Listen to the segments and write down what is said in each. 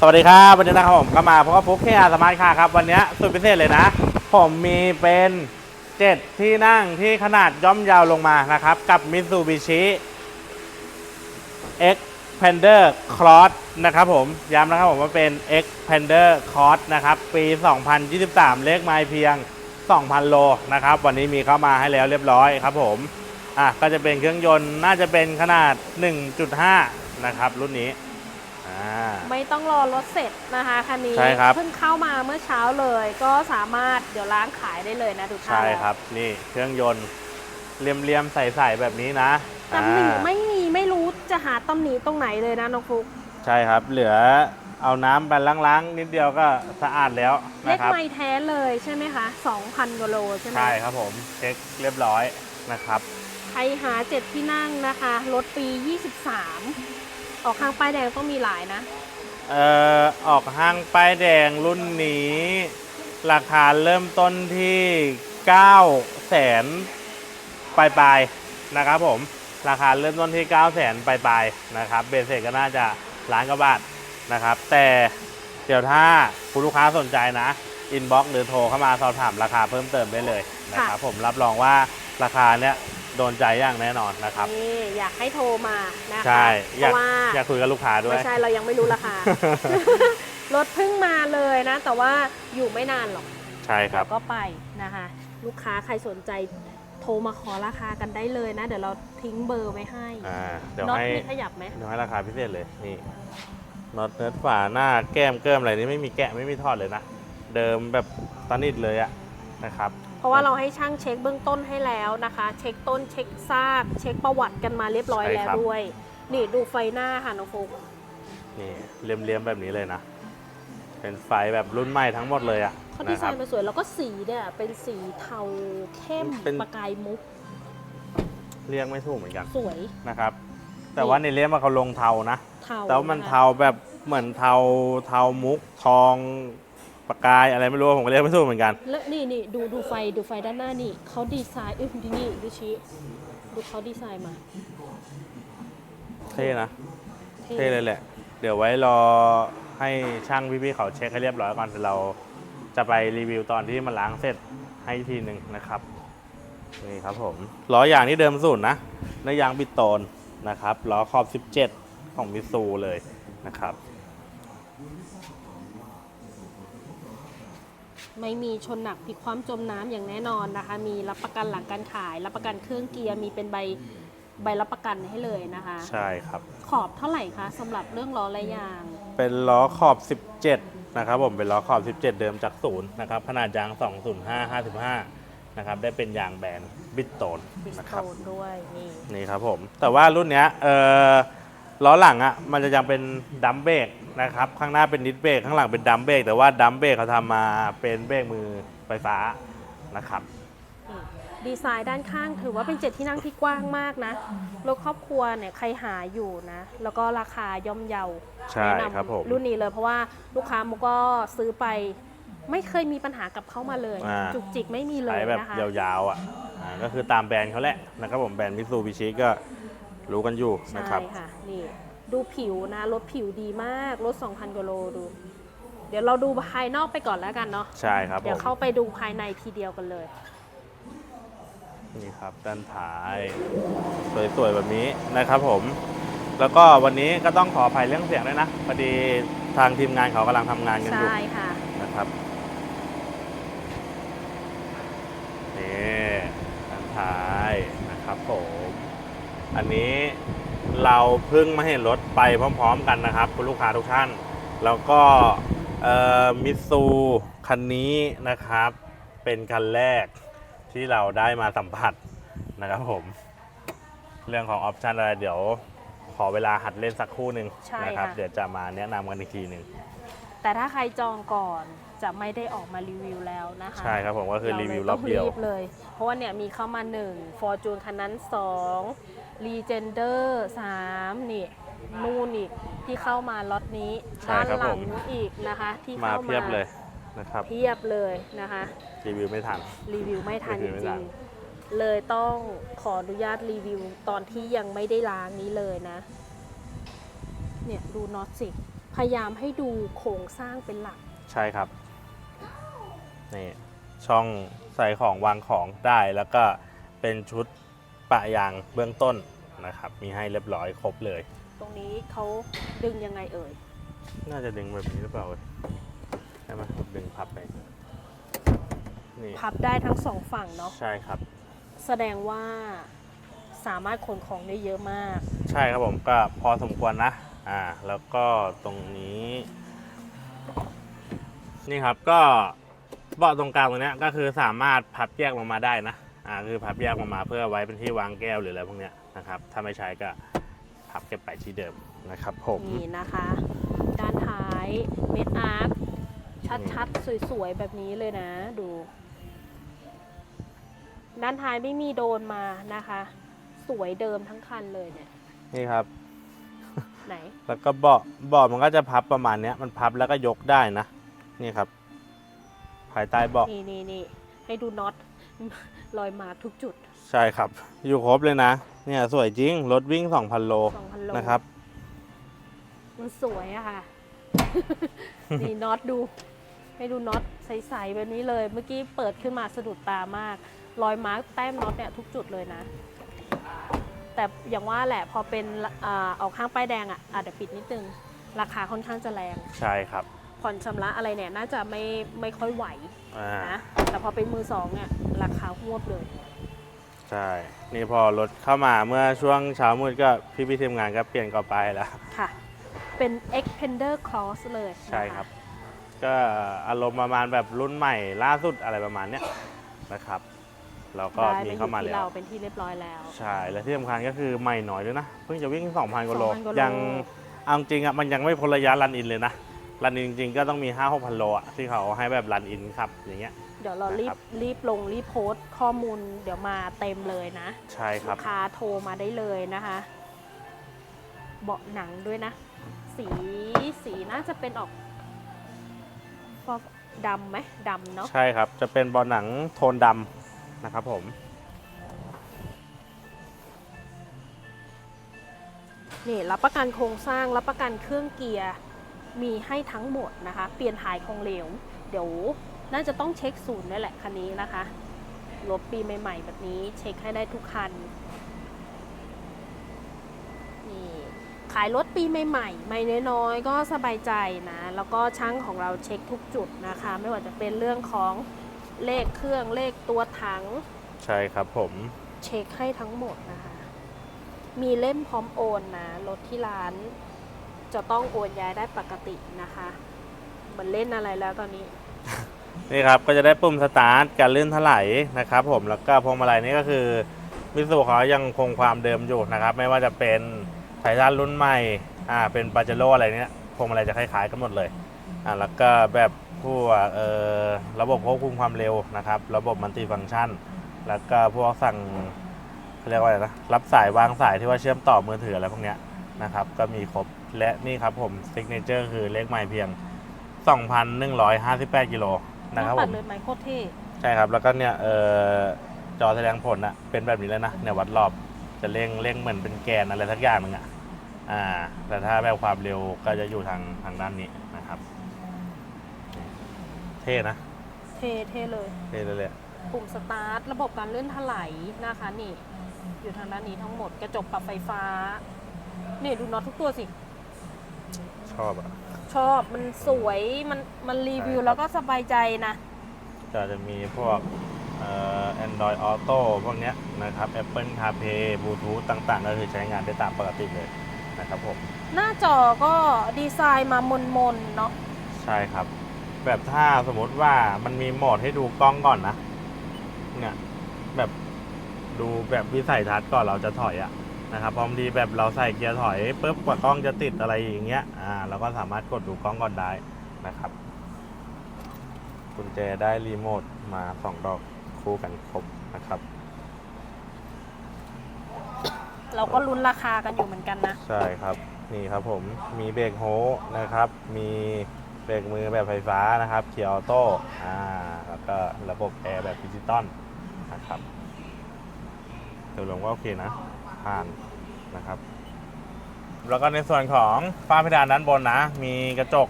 สวัสดีครับวันนี้นะครับผมก็มาเพราะว่าพบแค่อาสมาร์ทคาร์ครับ วันนี้สุดพิเศษเลยนะ ผมมีเป็นเจ็ดที่นั่งที่ขนาดย่อมยาวลงมานะครับ กับ Mitsubishi Xpander Cross นะครับผมย้ำนะครับผมว่าเป็น Xpander Cross นะครับ ปี 2023 เลขไมล์เพียง 2,000 โลนะครับ วันนี้มีเข้ามาให้แล้วเรียบร้อยครับผมอะก็จะเป็นเครื่องยนต์น่าจะเป็นขนาด 1.5 นะครับ รุ่นนี้อ่า ไม่ต้องรอรถเสร็จนะคะคันนี้ใช่ครับ เพิ่งเข้ามาเมื่อเช้าเลย ก็สามารถเดี๋ยวล้างขายได้เลยนะทุกท่านใช่ครับ นี่เครื่องยนต์เลียมๆใสๆแบบนี้นะตำหนิอ่าไม่มีไม่รู้จะหาตำหนิตรงไหนเลยนะน้องฟุกใช่ครับ เหลือเอาน้ำไปล้างๆนิดเดียวก็สะอาดแล้วเล็นะกครับ ไม่แท้เลยใช่ไหมคะ 2,000กิโลใช่ไหม ใช่ครับผมเช็คเรียบร้อยนะครับใครหาเจ็ดที่นั่งนะคะ รถปี 23 ออกข้างป้ายแดงต้องมีหลายนะ เอ่อออกห้างป้ายแดงรุ่นนี้ ราคาเริ่มต้นที่9แสนปลายๆนะครับผม ราคาเริ่มต้นที่9แสนปลายๆนะครับเบสเสร็จก็น่าจะล้านกว่าบาทนะครับ แต่เดี๋ยวถ้าคุณลูกค้าสนใจนะอินบ็อกหรือโทรเข้ามาสอบถามราคาเพิ่มเติมได้เลยนะครับผมรับรองว่าราคาเนี้ย โดนใจอย่างแน่นอนนะครับนี่อยากให้โทรมานะคะใช่เพอยากราะว่าอยากคุยกับลูกค้าด้วย ไม่ใช่เรายังไม่รู้ราคา รถเพิ่งมาเลยนะ แต่ว่าอยู่ไม่นานหรอกใช่ครับ เดี๋ยวก็ไปนะคะ ลูกค้าใครสนใจโทรมาขอราคากันได้เลยนะ เดี๋ยวเราทิ้งเบอร์ไว้ให้อ่า เดี๋ยวน็อตให้มีขยับไหมเดี๋ยวให้ราคาพิเศษเลย นี่น็อตเนื้อฝาหน้าแก้มเกิมอะไรนี่ไม่มีแกะไม่มีทอดเลยนะ เดิมแบบตนิดเลยอะนะครับเพ ราะว่าเราให้ช่างเช็คเบื้องต้นให้แล้วนะคะ เช็คต้นเช็คซาก เช็คประวัติกันมาเรียบร้อยใช่แล้วครับ ด้วย นี่ดูไฟหน้าค่ะน้องฟุกนี่เลียมๆแบบนี้เลยนะ เป็นไฟแบบรุ่นใหม่ทั้งหมดเลยอะเขาดีนะไซครับ น์มาสวยแล้วก็สีเนี่ยเป็นสีเทาเข้มเป็น ประกายมุกเรียกไม่ถูกเหมือนกันสวยนะครับ แต่ว่าในเลียมมันเขาลงเทานะ เทาแต่ว่ามันนะคะเทาแบบเหมือนเทาเทามุกทอง ประกายอะไรไม่รู้ผมก็เรียกไม่ถูกเหมือนกัน แล้วนี่นี่ดูดูไฟดูไฟด้านหน้านี่เขาดีไซน์เอ้ยดูนี่ดูชี้ดูเขาดีไซน์มาเท่นะเท่เลยแหละ เดี๋ยวไว้รอให้ช่างพี่ๆเขาเช็คให้เรียบร้อยก่อนเดี๋ยวเราจะไปรีวิวตอนที่มันล้างเสร็จให้อีกทีหนึ่งนะครับนี่ครับผมล้อยางที่เดิมสูตรนะและยางบิดโตนนะครับล้อขอบ 17 ของมิซูเลยนะครับ ไม่มีชนหนักพลิกความจมน้ำอย่างแน่นอนนะคะ มีรับประกันหลังการขาย รับประกันเครื่องเกียร์มีเป็นใบใบรับประกันให้เลยนะคะ ใช่ครับ ขอบเท่าไหร่คะสำหรับเรื่องล้อและยาง เป็นล้อขอบ 17 นะครับผมเป็นล้อขอบ 17 เดิมจากศูนย์นะครับขนาดยาง 205 55 นะครับได้เป็นยางแบนบิดโตนบิสนะคโตรับนด้วยนี่นี่ครับผมแต่ว่ารุ่นเนี้ยเออ ล้อหลังอะ่ะมันจะยังเป็นดัมเบรกนะครับข้างหน้าเป็นดิสเบรกข้างหลังเป็นดัมเบรกแต่ว่าดัมเบรกเขาทำมาเป็นเบรกมือไฟฟ้านะครับนี่ดีไซน์ด้านข้างถือว่าเป็นเจ็ดที่นั่งที่กว้างมากนะรถครอบครัวเนี่ยใครหาอยู่นะ แล้วก็ราคาย่อมเยาใช่แนะนครับผมำรุ่นนี้เลยเพราะว่าลูกค้ามุกก็ซื้อไป ไม่เคยมีปัญหากับเขามาเลย อ่า จุกจิกไม่มีเลใช้ยแบบนะคะ ยาวๆอะอ่าก็คือตามแบรนด์เขาแหละนะครับผมแบรนด์มิซูบิชิก็ รู้กันอยู่นะครับใช่ค่ะนี่ดูผิวนะรถผิวดีมากรถ2,000กิโลดู เดี๋ยวเราดูภายนอกไปก่อนแล้วกันเนาะใช่ครับผเดี๋ยวมเข้าไปดูภายในทีเดียวกันเลย นี่ครับด้านท้าย สวยๆแบบนี้นะครับผม แล้วก็วันนี้ก็ต้องขออภัยเรื่องเสียงด้วยนะพอดีทางทีมงานเขากำลังทำงานกันอยู่ ใช่ค่ะ นะครับนี่ด้านท้ายนะครับผม อันนี้เราเพิ่งมาเห็นรถไปพร้อมๆกันนะครับคุณลูกค้าทุกท่าน แล้วก็มิตซูคันนี้นะครับ เป็นคันแรกที่เราได้มาสัมผัสนะครับผม เรื่องของออปชันอะไรเดี๋ยวขอเวลาหัดเล่นสักครู่หนึ่งใช่นะครับค่ะเดี๋ยวจะมาแนะนำกันอีกทีหนึ่งแต่ถ้าใครจองก่อนจะไม่ได้ออกมารีวิวแล้วนะคะ ใช่ครับผมก็คือรีวิวรอบาลเดียวต้องบเลย เพราะว่าเนี่ยมีเข้ามา1 Fortune คันนั้น 2 Legender 3นี่นู่นอีกที่เข้ามาล็อตนี้ใช่ด้านครับหลัผงมอีกนะคะ ที่มาเข้ามาเพียบเลยนะครับ เพียบเลยนะคะ รีวิวไม่ทัน รีวิวไม่ทันรีจวิวไม่ริทังนๆเลยต้องขออนุญาตรีวิวตอนที่ยังไม่ได้ล้างนี้เลยนะ เนี่ยดูน็อตสิ พยายามให้ดูโครงสร้างเป็นหลัก ใช่ครับ นี่ ช่องใส่ของวางของได้แล้วก็เป็นชุด ปะยางเบื้องต้นนะครับ มีให้เรียบร้อยครบเลย ตรงนี้เขาดึงยังไงเอ่ย น่าจะดึงแบบนี้หรือเปล่าใช่ไหมดึงพับไปนี่พับได้ทั้งสองฝั่งเนาะ ใช่ครับ แสดงว่าสามารถขนของได้เยอะมาก ใช่ครับผมก็พอสมควรนะ อ่า แล้วก็ตรงนี้ นี่ครับก็เบาะตรงกลางตรงเนี้ยก็คือสามารถพับแยกลงมาได้นะ อ่าคือพับแยกลงมาเพื่อไว้เป็นที่วางแก้วหรืออะไรพวกเนี้ยนะครับ ถ้าไม่ใช้ก็พับเก็บไปที่เดิมนะครับผมนี่นะคะ ด้านท้ายเม็ดอาร์คชัดๆ สวยๆ แบบนี้เลยนะดู ด้านท้ายไม่มีโดนมานะคะ สวยเดิมทั้งคันเลยเนี่ย นี่ครับ ไหน แล้วก็เบาะเบาะมันก็จะพับประมาณเนี้ย มันพับแล้วก็ยกได้นะ นี่ครับ ภายใต้เบาะนี่นี่นี่ให้ดูน็อต รอยมาร์คทุกจุด ใช่ครับ อยู่ครบเลยนะ เนี่ยสวยจริง รถวิ่ง 2,000 โล2,000โล นะครับ มันสวยอะค่ะ นี่น็อตดู ให้ดูน็อตใสๆแบบนี้เลย เมื่อกี้เปิดขึ้นมาสะดุดตามาก รอยมาร์กแต้มน็อตเนี่ยทุกจุดเลยนะ แต่อย่างว่าแหละพอเป็นอาออกข้างป้ายแดงอะอาจจะปิดนิดนึง ราคาค่อนข้างจะแรง ใช่ครับ ผ่อนชำระอะไรเนี่ยน่าจะไม่ไม่ค่อยไหว อ่านะแต่พอเป็นมือสองเนี่ยราคาหวบเลย ใช่ นี่พอรถเข้ามาเมื่อช่วงเช้ามืดก็พี่พี่ๆทีมงานก็เปลี่ยนกรอบไปายแล้ว ค่ะ เป็น Expander Cross เลยนะะใช่ครับ ก็อารมณ์ประมาณแบบรุ่นใหม่ล่าสุดอะไรประมาณเนี้ยนะครับแล้วก็ได้มีมาอยู่เข้ามาที่แล้เราวเป็นที่เรียบร้อยแล้ว ใช่ และที่สำคัญก็คือใหม่หน่อยด้วยนะ เพิ่งจะวิ่ง 2,000กว่าโล2,000กว่าโลยังเอาจริงอะมันยังไม่พ้นระยะรันอินเลยนะ รันอินจริงๆก็ต้องมี 5 6 0 0โลอะที่เขาให้แบบรันอินขับอย่างเงี้ย เดี๋ยวเรารีนะครับบรีบลงรีบโพสต์ข้อมูลเดี๋ยวมาเต็มเลยนะ ใช่ครัลูบกค้าโทรมาได้เลยนะคะ เบาะหนังด้วยนะ สีสีน่าจะเป็นออกฟอกดำไหมดำเนาะใช่ครับ จะเป็นบอลหนังโทนดำนะครับผม นี่รับประกันโครงสร้างรับประกันเครื่องเกียร์ มีให้ทั้งหมดนะคะ เปลี่ยนถ่ายของเหลว เดี๋ยวน่าจะต้องเช็คศูนย์ด้วยแหละคันนี้นะคะ รถปีใหม่ ๆ แบบนี้เช็คให้ได้ทุกคัน นี่ขายรถปีใหม่ๆ ไม่น้อยๆ ก็สบายใจนะ แล้วก็ช่างของเราเช็คทุกจุดนะคะ ไม่ว่าจะเป็นเรื่องของเลขเครื่องเลขตัวถัง ใช่ครับผม เช็คให้ทั้งหมดนะคะ มีเล่มพร้อมโอนนะ รถที่ร้าน จะต้องโอนย้ายได้ปกตินะคะเหมือนเล่นอะไรแล้วตอนนี้ นี่ครับก็จะได้ปุ่มสตาร์ทการลื่นถลายนะครับ ผมแล้วก็พวงมาลัยนี่ก็คือมิสูเขายังคงความเดิมอยู่นะครับ ไม่ว่าจะเป็นไททันรุ่นใหม่อ่าเป็นปาเจโร่อะไรเนี้ยพวงมาลัยจะคล้ายๆกันหมดเลยอ่าแล้วก็แบบพวกเอ่อระบบควบคุมความเร็วนะครับ ระบบมัลติฟังก์ชัน แล้วก็พวกสั่งเขาเรียกว่าอะไรนะรับสายวางสายที่ว่าเชื่อมต่อมือถืออะไรพวกเนี้ยนะครับ ก็มีครบ และนี่ครับผมซิกเนเจอร์คือเลขใหม่เพียง 2,158กิโลนะครับหผน้าปัดม เลยไหมโคตรเท่ใช่ครับ แล้วก็เนี่ยเออจอแสดงผลอะเป็นแบบนี้เลยนะเนี่ยวัดรอบจะเร่งเร่งเหมือนเป็นแกนอะไรสักอย่างหนึ่งอะอ่า แต่ถ้าแบบความเร็วก็จะอยู่ทางทางด้านนี้นะครับ เท่นะ เท่เท่เลย เท่เลยเลยปุ่มสตาร์ท ระบบการเลื่อนถลายนะคะนี่ อยู่ทางด้านนี้ทั้งหมด กระจกปรับไฟฟ้า นี่ดูน็อตทุกตัวสิ ชอบอะชอบมันสวยมันมันรีวิวใช่ครับแล้วก็สบายใจนะก็จะมีพวกเอ่อ Android Auto พวกเนี้ยนะครับ Apple CarPlay Bluetooth ต่างๆ ก็คือใช้งานได้ตามปกติเลยนะครับผม หน้าจอก็ดีไซน์มามนๆเนาะใช่ครับ แบบถ้าสมมติว่ามันมีโหมดให้ดูกล้องก่อนนะ เนี่ย แบบดูแบบวิสัยทัศน์ก่อนเราจะถอยอะ นะครับพอดีแบบเราใส่เกียร์ถอยปุ๊บกว่ากล้องจะติดอะไรอย่างเงี้ยอ่าเราก็สามารถกดดูกล้องก่อนได้นะครับกุญแจได้รีโมทมาสองดอกคู่กันครบนะครับ เราก็ลุ้นราคากันอยู่เหมือนกันนะ ใช่ครับ นี่ครับผมมีเบรกโฮนะครับ มีเบรกมือแบบไฟฟ้านะครับเกียร์ออโต้อ่าแล้วก็ระบบแอร์แบบดิจิตอลนะครับโดยรวมก็โอเคนะ ผ่านนะครับ แล้วก็ในส่วนของฝ้าเพดานด้านบนนะ มีกระจก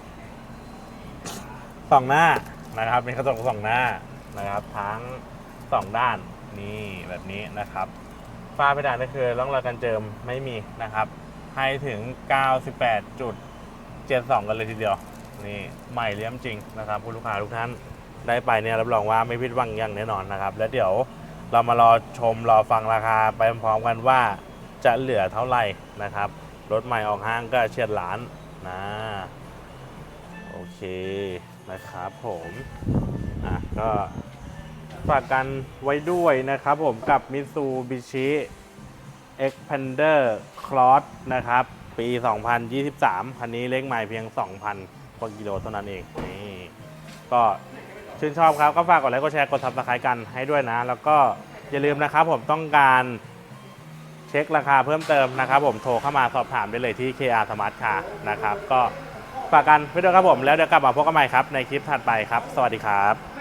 สองหน้านะครับ มีกระจกสองหน้านะครับ ทั้งสองด้านนี่แบบนี้นะครับฝ้าเพดานก็คือร่องรอยการเจิมไม่มีนะครับ ให้ถึง 98.72 กันเลยทีเดียว นี่ใหม่เลี่ยมจริงนะครับ คุณลูกค้าทุกท่านได้ไปเนี่ยรับรองว่าไม่ผิดหวังอย่างแน่นอนนะครับ แล้วเดี๋ยว เรามารอชมรอฟังราคาไปพร้อมกันว่าจะเหลือเท่าไหร่นะครับ รถใหม่ออกห้างก็เฉียดล้านนะโอเคนะครับผมอะก็ฝากกันไว้ด้วยนะครับผมกับ Mitsubishi Expander Cross นะครับ ปี 2023 คันนี้เลขใหม่เพียง 2,000กว่ากิโลเท่านั้นเองนี่ก็ ชื่นชอบครับก็ฝากกดไลค์กดแชร์กดทับสไครกันให้ด้วยนะ แล้วก็อย่าลืมนะครับผมต้องการเช็คราคาเพิ่มเติมนะครับ ผมโทรเข้ามาสอบถามได้เลยที่ KR Smart Car นะครับ ก็ฝากกันไว้ด้วยครับผม แล้วเดี๋ยวกลับมาพบกันใหม่ครับ ในคลิปถัดไปครับ สวัสดีครับ